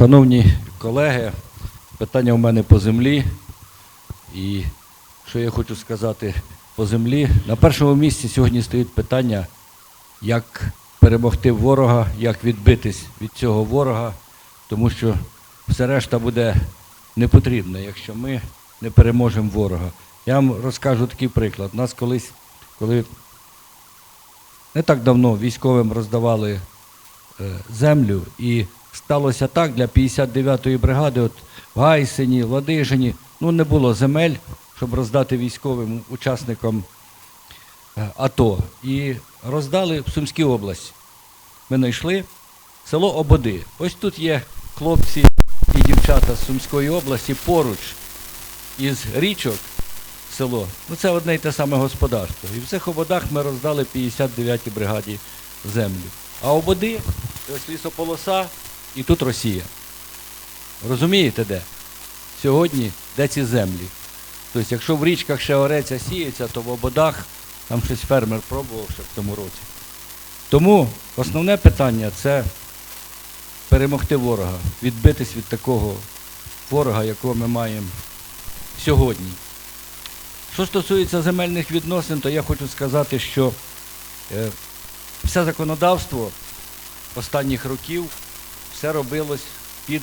Шановні колеги, питання у мене по землі. І що я хочу сказати по землі. На першому місці сьогодні стоїть питання, як перемогти ворога, як відбитись від цього ворога, тому що все решта буде не потрібно, якщо ми не переможемо ворога. Я вам розкажу такий приклад. У Нас колись, коли не так давно військовим роздавали е, землю, і сталося так для 59-ї бригади, от в Гайсині, Ладижині, ну не було земель, щоб роздати військовим учасникам е, АТО. І роздали в Сумській області. Ми знайшли село Ободи. Ось тут є хлопці і дівчата з Сумської області поруч із річок село. Ну це одне й те саме господарство. І в цих ободах ми роздали 59-й бригаді землю. А ободи, ось лісополоса, і тут Росія. Розумієте де? Сьогодні де ці землі? Тобто, якщо в річках ще ореться сіється, то в ободах там щось фермер пробував ще в цьому році. Тому основне питання це перемогти ворога, відбитись від такого ворога, якого ми маємо сьогодні. Що стосується земельних відносин, то я хочу сказати, що е, все законодавство останніх років все робилось під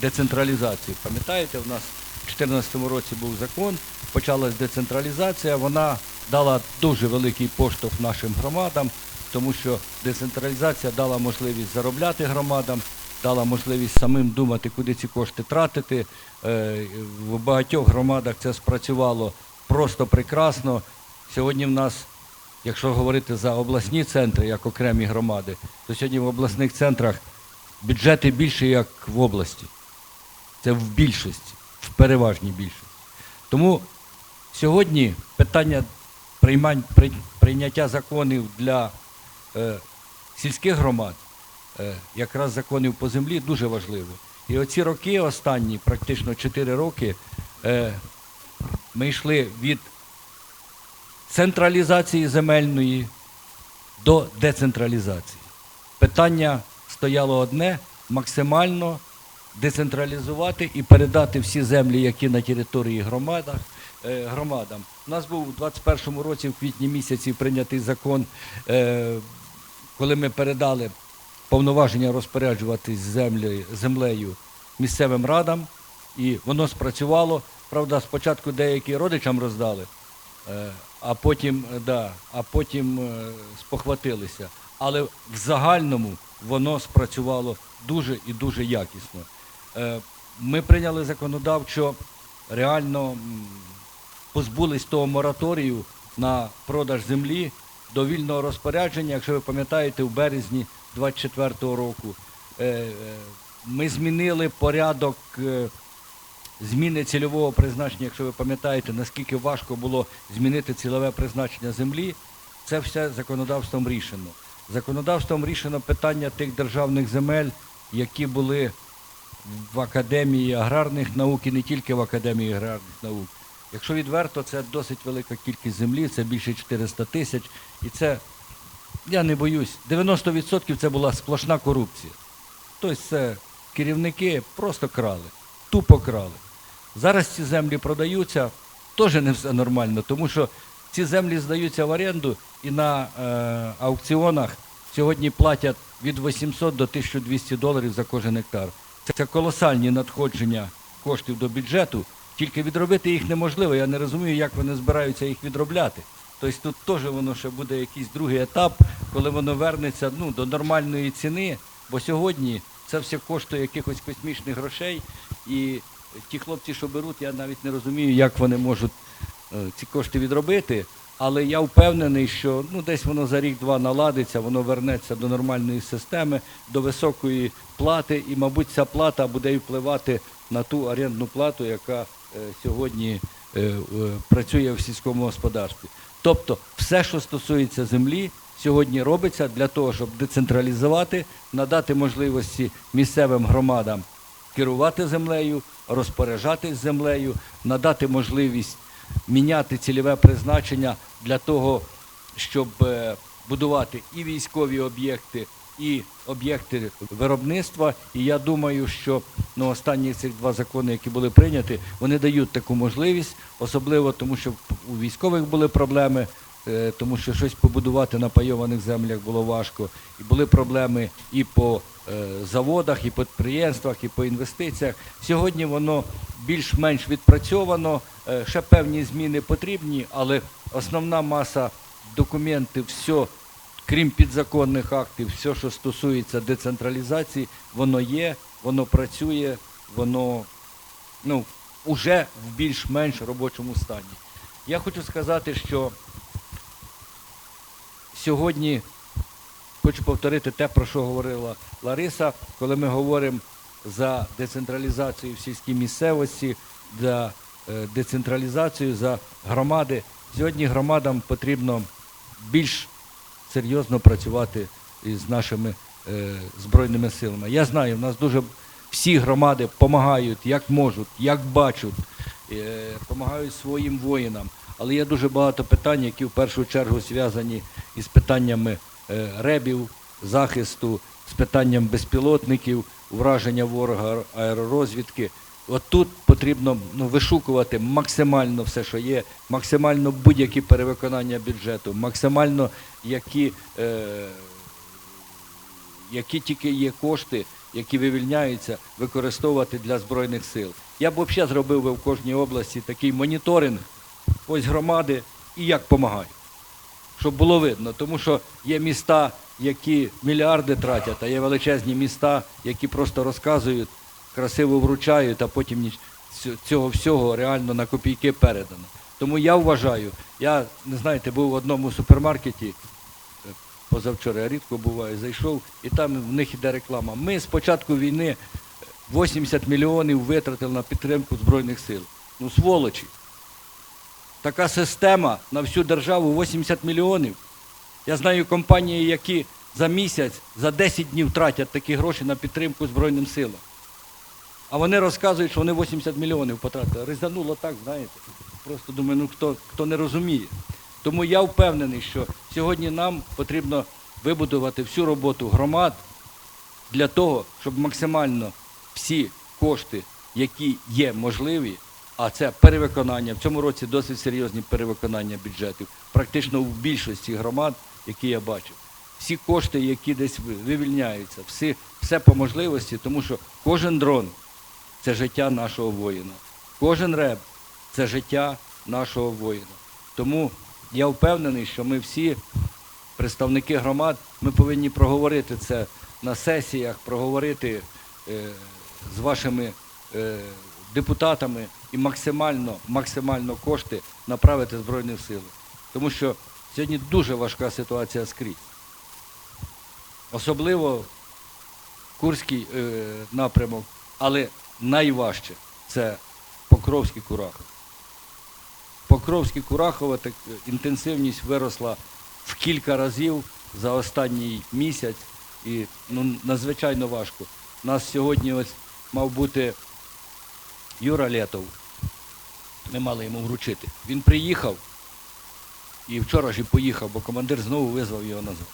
децентралізацію. Пам'ятаєте, в нас в 2014 році був закон, почалась децентралізація, вона дала дуже великий поштовх нашим громадам, тому що децентралізація дала можливість заробляти громадам, дала можливість самим думати, куди ці кошти тратити. Е, В багатьох громадах це спрацювало просто прекрасно. Сьогодні в нас, якщо говорити за обласні центри, як окремі громади, то сьогодні в обласних центрах бюджети більше, як в області. Це в більшості, в переважній більшості. Тому сьогодні питання приймань, при- прийняття законів для е, сільських громад, е, якраз законів по землі, дуже важливо. І оці роки останні, практично 4 роки, е, ми йшли від централізації земельної до децентралізації. Питання стояло одне максимально децентралізувати і передати всі землі, які на території громадах, е, громадам. У нас був у 2021 році, в квітні місяці, прийнятий закон, е, коли ми передали повноваження розпоряджуватись землею, землею місцевим радам, і воно спрацювало. Правда, спочатку деякі родичам роздали, е, а потім, да, а потім спохватилися. Але в загальному воно спрацювало дуже і дуже якісно. Е, Ми прийняли законодавчо, реально позбулись того мораторію на продаж землі до вільного розпорядження, якщо ви пам'ятаєте, в березні 24-го року. Е, е, Ми змінили порядок зміни цільового призначення, якщо ви пам'ятаєте, наскільки важко було змінити цільове призначення землі, це все законодавством рішено. Законодавством рішено питання тих державних земель, які були в Академії аграрних наук і не тільки в Академії аграрних наук. Якщо відверто, це досить велика кількість землі, це більше 400 тисяч. І це, я не боюсь, 90% це була сплошна корупція. Тобто це керівники просто крали, тупо крали. Зараз ці землі продаються, теж не все нормально, тому що ці землі здаються в оренду і на е, аукціонах сьогодні платять від 800 до 1200 доларів за кожен гектар. Це, колосальні надходження коштів до бюджету, тільки відробити їх неможливо. Я не розумію, як вони збираються їх відробляти. Тобто тут теж воно ще буде якийсь другий етап, коли воно вернеться ну, до нормальної ціни, бо сьогодні це все коштує якихось космічних грошей. І ті хлопці, що беруть, я навіть не розумію, як вони можуть ці кошти відробити. Але я впевнений, що ну, десь воно за рік-два наладиться, воно вернеться до нормальної системи, до високої плати, і, мабуть, ця плата буде і впливати на ту орендну плату, яка е, сьогодні е, е, працює в сільському господарстві. Тобто, все, що стосується землі, сьогодні робиться для того, щоб децентралізувати, надати можливості місцевим громадам керувати землею, розпоряджатись землею, надати можливість міняти цільове призначення для того, щоб е, будувати і військові об'єкти, і об'єкти виробництва. І я думаю, що ну, останні цих два закони, які були прийняті, вони дають таку можливість, особливо тому, що у військових були проблеми, тому що щось побудувати на пайованих землях було важко. І були проблеми і по е, заводах, і підприємствах, і по інвестиціях. Сьогодні воно більш-менш відпрацьовано, е, ще певні зміни потрібні, але основна маса документів, все, крім підзаконних актів, все, що стосується децентралізації, воно є, воно працює, воно ну, уже в більш-менш робочому стані. Я хочу сказати, що сьогодні хочу повторити те, про що говорила Лариса, коли ми говоримо за децентралізацію в сільській місцевості, за е, децентралізацію, за громади. Сьогодні громадам потрібно більш серйозно працювати із нашими е, збройними силами. Я знаю, в нас дуже всі громади допомагають, як можуть, як бачать, допомагають своїм воїнам. Але є дуже багато питань, які в першу чергу зв'язані із питаннями е, ребів, захисту, з питанням безпілотників, враження ворога аеророзвідки. От тут потрібно ну, вишукувати максимально все, що є, максимально будь-які перевиконання бюджету, максимально які, е, які тільки є кошти, які вивільняються, використовувати для Збройних сил. Я б взагалі зробив би в кожній області такий моніторинг, ось громади і як допомагають. Щоб було видно, тому що є міста, які мільярди тратять, а є величезні міста, які просто розказують, красиво вручають, а потім цього всього реально на копійки передано. Тому я вважаю, я не знаєте, був в одному супермаркеті е, позавчора, я рідко буваю, зайшов, і там в них іде реклама. Ми з початку війни 80 мільйонів витратили на підтримку Збройних сил. Ну, сволочі. Така система на всю державу 80 мільйонів. Я знаю компанії, які за місяць, за 10 днів тратять такі гроші на підтримку Збройним силам. А вони розказують, що вони 80 мільйонів потратили. Ризануло так, знаєте. Просто думаю, ну хто, хто не розуміє. Тому я впевнений, що сьогодні нам потрібно вибудувати всю роботу громад для того, щоб максимально всі кошти, які є можливі, а це перевиконання. В цьому році досить серйозні перевиконання бюджетів, практично в більшості громад, які я бачив. Всі кошти, які десь вивільняються, всі, все по можливості, тому що кожен дрон це життя нашого воїна. Кожен реб це життя нашого воїна. Тому я впевнений, що ми всі, представники громад, ми повинні проговорити це на сесіях, проговорити е, з вашими е, депутатами і максимально, максимально кошти направити Збройні Сили. Тому що сьогодні дуже важка ситуація скрізь. Особливо Курський е, напрямок, але найважче це Покровський Курахов. Покровський Курахова так, е, інтенсивність виросла в кілька разів за останній місяць і ну, надзвичайно важко. Нас сьогодні ось мав бути Юра Летов. Ми мали йому вручити. Він приїхав і вчора ж і поїхав, бо командир знову визвав його назад.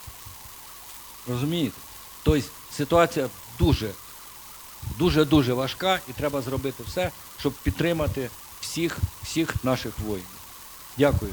Розумієте? Тобто ситуація дуже, дуже-дуже важка і треба зробити все, щоб підтримати всіх, всіх наших воїнів. Дякую.